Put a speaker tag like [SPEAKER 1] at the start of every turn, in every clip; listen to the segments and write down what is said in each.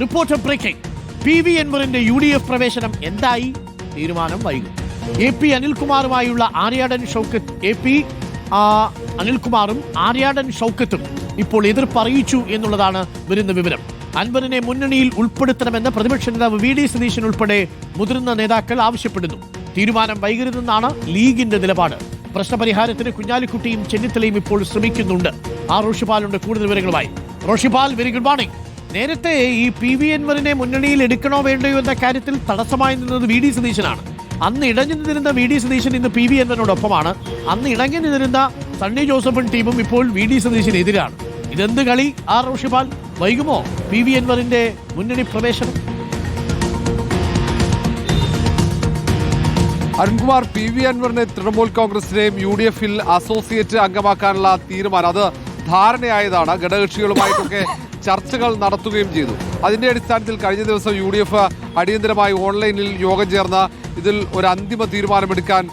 [SPEAKER 1] Reporter breaking P V എൻവറിന്റെ U D F പ്രവേശനം എന്തായി? തീരുമാനം വൈകും. എ പി അനിൽകുമാറുമായുള്ള ആര്യാടൻ ഷൗക്കത്ത്. എ പി അനിൽകുമാറും ആര്യാടൻ ഷൗക്കത്തും ഇപ്പോൾ എതിർപ്പ് അറിയിച്ചു എന്നുള്ളതാണ് വരുന്ന വിവരം. അൻവറിനെ മുന്നണിയിൽ ഉൾപ്പെടുത്തണമെന്ന് പ്രതിപക്ഷ നേതാവ് വി ഡി സതീശൻ ഉൾപ്പെടെ മുതിർന്ന നേതാക്കൾ ആവശ്യപ്പെടുന്നു. തീരുമാനം വൈകരുതെന്നാണ് ലീഗിന്റെ നിലപാട്. പ്രശ്നപരിഹാരത്തിന് കുഞ്ഞാലിക്കുട്ടിയും ചെന്നിത്തലയും ഇപ്പോൾ ശ്രമിക്കുന്നുണ്ട്. ആ റോഷിപാലുണ്ട് കൂടുതൽ വിവരങ്ങളുമായി. റോഷിപാൽ വെരി ഗുഡ് മോർണിംഗ് നേരത്തെ ഈ പി വി എൻവറിനെ മുന്നണിയിൽ എടുക്കണോ വേണ്ടയോ എന്ന കാര്യത്തിൽ തടസ്സമായി നിന്നത് വി ഡി സതീശനാണ്. അന്ന് ഇടഞ്ഞു നിന്നിരുന്ന വി ഡി സതീശൻ ഇന്ന് പി വി എൻവറിനോടൊപ്പമാണ് അന്ന് ഇണങ്ങി നിന്നിരുന്ന സണ്ണി ജോസഫും ടീമും ഇപ്പോൾ വി ഡി സതീശനെതിരാണ് ഇതെന്ത് കളി? ആർ റോഷിപാൽ വൈകുമോ? പി വി എൻവറിന്റെ മുന്നണി പ്രവേശനം.
[SPEAKER 2] അരുൺകുമാർ പി വി അൻവറിനെ തൃണമൂൽ കോൺഗ്രസിനെയും യു ഡി എഫിൽ അസോസിയേറ്റ് അംഗമാക്കാനുള്ള തീരുമാനം. അത് ധാരണയായതാണ്. ഘടകകക്ഷികളുമായിട്ടൊക്കെ ചർച്ചകൾ നടത്തുകയും ചെയ്തു. അതിന്റെ അടിസ്ഥാനത്തിൽ കഴിഞ്ഞ ദിവസം യു ഡി എഫ് അടിയന്തരമായി ഓൺലൈനിൽ യോഗം ചേർന്ന് ഇതിൽ ഒരു അന്തിമ തീരുമാനമെടുക്കാൻ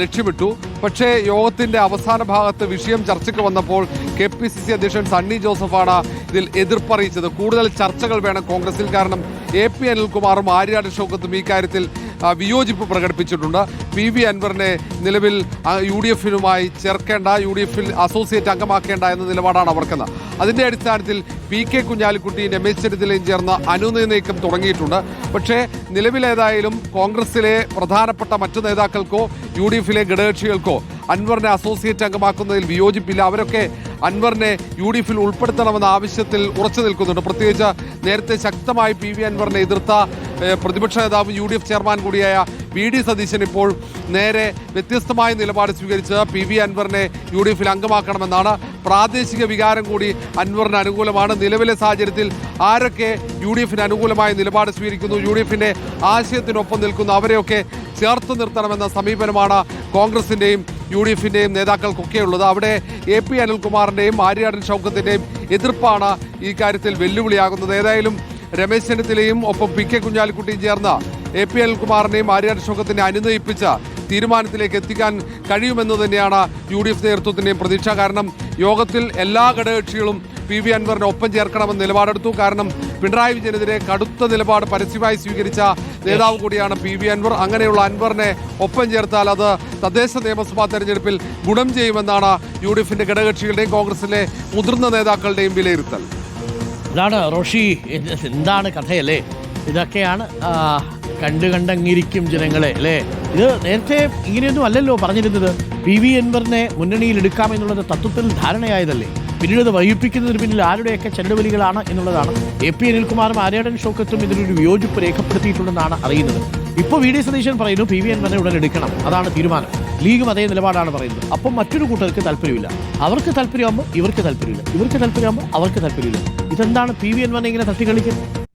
[SPEAKER 2] ലക്ഷ്യമിട്ടു. പക്ഷേ യോഗത്തിന്റെ അവസാന ഭാഗത്ത് വിഷയം ചർച്ചയ്ക്ക് വന്നപ്പോൾ കെ പി സി സി അധ്യക്ഷൻ സണ്ണി ജോസഫാണ് ഇതിൽ എതിർപ്പറിയിച്ചത്. കൂടുതൽ ചർച്ചകൾ വേണം കോൺഗ്രസിൽ. കാരണം എ പി അനിൽകുമാറും ആര്യാട് ഷൗക്കത്തും ഈ കാര്യത്തിൽ വിയോജിപ്പ് പ്രകടിപ്പിച്ചിട്ടുണ്ട്. പി വി അൻവറിനെ നിലവിൽ യു ഡി എഫിനുമായി ചേർക്കേണ്ട യു ഡി എഫിൽ അസോസിയേറ്റ് അംഗമാക്കേണ്ട എന്ന നിലപാടാണ് അവർക്കെന്ന്. അതിന്റെ അടിസ്ഥാനത്തിൽ പി കെ കുഞ്ഞാലിക്കുട്ടിയും രമേശ് ചെന്നിത്തലയും ചേർന്ന് അനുനയ നീക്കം തുടങ്ങിയിട്ടുണ്ട്. പക്ഷേ നിലവിലേതായാലും കോൺഗ്രസിലെ പ്രധാനപ്പെട്ട മറ്റു നേതാക്കൾക്കോ യു ഡി എഫിലെ ഘടകകക്ഷികൾക്കോ അൻവറിനെ അസോസിയേറ്റ് അംഗമാക്കുന്നതിൽ വിയോജിപ്പില്ല. അവരൊക്കെ അൻവറിനെ യു ഡി എഫിൽ ഉൾപ്പെടുത്തണമെന്ന ആവശ്യത്തിൽ ഉറച്ചു നിൽക്കുന്നുണ്ട്. പ്രത്യേകിച്ച് നേരത്തെ ശക്തമായി പി വി അൻവറിനെ എതിർത്ത പ്രതിപക്ഷ നേതാവും യു ഡി എഫ് ചെയർമാൻ കൂടിയായ വി ഡി സതീശൻ ഇപ്പോൾ നേരെ വ്യത്യസ്തമായ നിലപാട് സ്വീകരിച്ച് പി വി അൻവറിനെ യു ഡി എഫിൽ അംഗമാക്കണമെന്നാണ് പ്രാദേശിക വികാരം കൂടി അൻവറിന് അനുകൂലമാണ്. നിലവിലെ സാഹചര്യത്തിൽ ആരൊക്കെ യു ഡി എഫിന് അനുകൂലമായ നിലപാട് സ്വീകരിക്കുന്നു? യു ഡി എഫിന്റെ ആശയത്തിനൊപ്പം നിൽക്കുന്നു അവരെയൊക്കെ ചേർത്ത് നിർത്തണമെന്ന സമീപനമാണ് കോൺഗ്രസിന്റെയും യു ഡി എഫിന്റെയും നേതാക്കൾക്കൊക്കെ ഉള്ളത്. അവിടെ എ പി അനിൽകുമാറിന്റെയും ആര്യാടൻ ഷൗക്കത്തിന്റെയും എതിർപ്പാണ് ഈ കാര്യത്തിൽ വെല്ലുവിളിയാകുന്നത്. ഏതായാലും രമേശ് ചെന്നിത്തലയും ഒപ്പം പി കെ കുഞ്ഞാലിക്കുട്ടിയും ചേർന്ന് എ പി അനിൽകുമാറിനെയും ആര്യാട് ഷൗക്കത്തിനെ അനുനയിപ്പിച്ച തീരുമാനത്തിലേക്ക് എത്തിക്കാൻ കഴിയുമെന്ന് തന്നെയാണ് യു ഡി എഫ് നേതൃത്വത്തിന്റെയും പ്രതീക്ഷ. കാരണം യോഗത്തിൽ എല്ലാ ഘടകകക്ഷികളും പി വി അൻവറിനെ ഒപ്പം ചേർക്കണമെന്ന് നിലപാടെടുത്തു. കാരണം പിണറായി വിജയനെതിരെ കടുത്ത നിലപാട് പരസ്യമായി സ്വീകരിച്ച നേതാവ് കൂടിയാണ് പി വി അൻവർ. അങ്ങനെയുള്ള അൻവറിനെ ഒപ്പം ചേർത്താൽ അത് തദ്ദേശ നിയമസഭാ തെരഞ്ഞെടുപ്പിൽ ഗുണം ചെയ്യുമെന്നാണ് യു ഡി എഫിന്റെ ഘടകകക്ഷികളുടെയും കോൺഗ്രസിലെ മുതിർന്ന നേതാക്കളുടെയും വിലയിരുത്തൽ.
[SPEAKER 1] ഇതാണ് റോഷി. എന്താണ് കഥയല്ലേ? ഇതൊക്കെയാണ് കണ്ടു കണ്ടങ്ങിരിക്കും ജനങ്ങളെ അല്ലേ? ഇത് നേരത്തെ ഇങ്ങനെയൊന്നും അല്ലല്ലോ പറഞ്ഞിരുന്നത്. പി വി എൻവറിനെ മുന്നണിയിൽ എടുക്കാമെന്നുള്ളത് തത്വത്തിൽ ധാരണയായതല്ലേ? പിന്നീട് വൈകിപ്പിക്കുന്നതിന് പിന്നിൽ ആരുടെയൊക്കെ ചെണ്ടുവലികളാണ് എന്നുള്ളതാണ്. എ പി അനിൽകുമാറും ആര്യാടൻ ഷോക്കത്തും ഇതിനൊരു വിയോജിപ്പ് രേഖപ്പെടുത്തിയിട്ടുണ്ടെന്നാണ് അറിയുന്നത്. ഇപ്പോൾ വി ഡി സതീശൻ പറയുന്നു പി വി എൻ തന്നെ ഉടൻ എടുക്കണം. അതാണ് തീരുമാനം. ലീഗും അതേ നിലപാടാണ് പറയുന്നത്. അപ്പം മറ്റൊരു കൂട്ടർക്ക് താല്പര്യമില്ല. അവർക്ക് താല്പര്യമാകുമ്പോൾ ഇവർക്ക് താല്പര്യമില്ല. ഇവർക്ക് താല്പര്യമാകുമ്പോൾ അവർക്ക് താല്പര്യമില്ല. ഇതെന്താണ് പി വി എൻ വന്നെ ഇങ്ങനെ തട്ടിക്കളിക്കുന്നത്